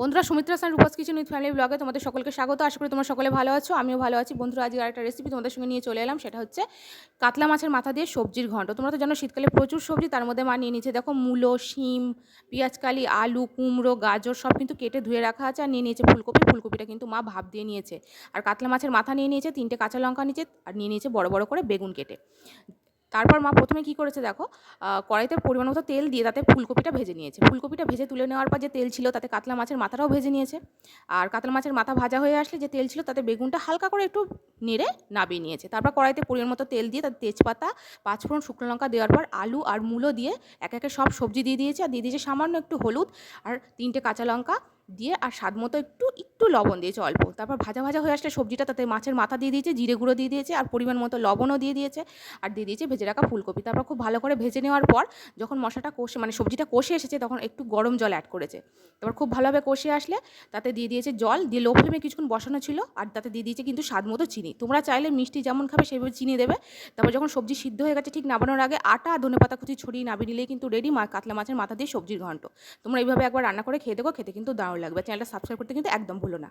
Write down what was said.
বন্ধুরা, সুমিত্রা সান Rupa's kitchen with family ব্লগে তোমাদের সকলকে স্বাগত। আশা করি তোমরা সকলে ভালো আছো, আমিও ভালো আছি। বন্ধুরা, আজকে আরেকটা রেসিপি তোমাদের সঙ্গে নিয়ে চলে এলাম, সেটা হচ্ছে কাতলা মাছের মাথা দিয়ে সবজির ঘন্ট। তোমরা তো জানো, শীতকালে প্রচুর সবজি, তার মধ্যে মা নিয়ে নিয়েছে, দেখো মূলো, শিম পেঁয়াজকালি আলু, কুমড়ো, গাজর, সব কিন্তু কেটে ধুয়ে রাখা আছে, আর নিয়ে নিয়েছে ফুলকপি। ফুলকপিটা কিন্তু মা ভাপ দিয়ে নিয়েছে। আর কাতলা মাছের মাথা নিয়ে নিয়েছে, তিনটে কাঁচা লঙ্কা নিয়েছে, আর নিয়ে নিয়েছে বড় বড় করে বেগুন কেটে। তারপর মা প্রথমে কি করেছে দেখো কড়াইতে পরিমাণ মতো তেল দিয়ে তাতে ফুলকপিটা ভেজে নিয়েছে। ফুলকপিটা ভেজে তুলে নেওয়ার পর যে তেল ছিল তাতে কাতলা মাছের মাথাটাও ভেজে নিয়েছে। আর কাতলা মাছের মাথা ভাজা হয়ে আসলে যে তেল ছিল তাতে বেগুনটা হালকা করে একটু নেড়ে নাবিয়ে নিয়েছে। তারপর কড়াইতে পরিমাণ মতো তেল দিয়ে তাতে তেজপাতা, পাঁচফোড়ন শুকনো লঙ্কা দেওয়ার পর আলু আর মূলো দিয়ে এক একে সব সবজি দিয়ে দিয়েছে। আর দিয়ে দিয়েছে সামান্য একটু হলুদ আর তিনটে কাঁচা লঙ্কা। দিয়ে আর স্বাদ মতো একটু একটু লবণ দিয়েছে অল্প। তারপর ভাজা ভাজা হয়ে আসলে সবজিটা তাতে মাছের মাথা দিয়ে দিয়েছে, জিরে গুঁড়ো দিয়ে দিয়েছে আর পরিমাণ মতো লবণও দিয়ে দিয়েছে আর দিয়ে দিয়েছে ভেজে রাখা ফুলকপি। তারপর খুব ভালো করে ভেজে নেওয়ার পর যখন মশলাটা কষে মানে সবজিটা কষে এসেছে তখন একটু গরম জল অ্যাড করেছে। তারপর খুব ভালোভাবে কষে আসলে তাতে দিয়ে দিয়েছে জল, দিয়ে লো ফ্লেমে কিছুক্ষণ বসানো ছিল আর তাতে দিয়ে দিয়েছে কিন্তু স্বাদ মতো চিনি। তোমরা চাইলে মিষ্টি যেমন খাবে সেভাবে চিনি দেবে। তারপর যখন সবজি সিদ্ধ হয়ে গেছে ঠিক নামানোর আগে আটা, ধনে পাতা কুচি ছড়িয়ে নামিয়ে নিলেই কিন্তু রেডি মা কাতলা মাছের মাথা দিয়ে সবজির ঘন্ট। তোমরা এইভাবে একবার রান্না করে খেয়ে দেখো, খেতে কিন্তু দারুণ লাগবে। চ্যানেলটা সাবস্ক্রাইব করতে কিন্তু একদম ভুলো না।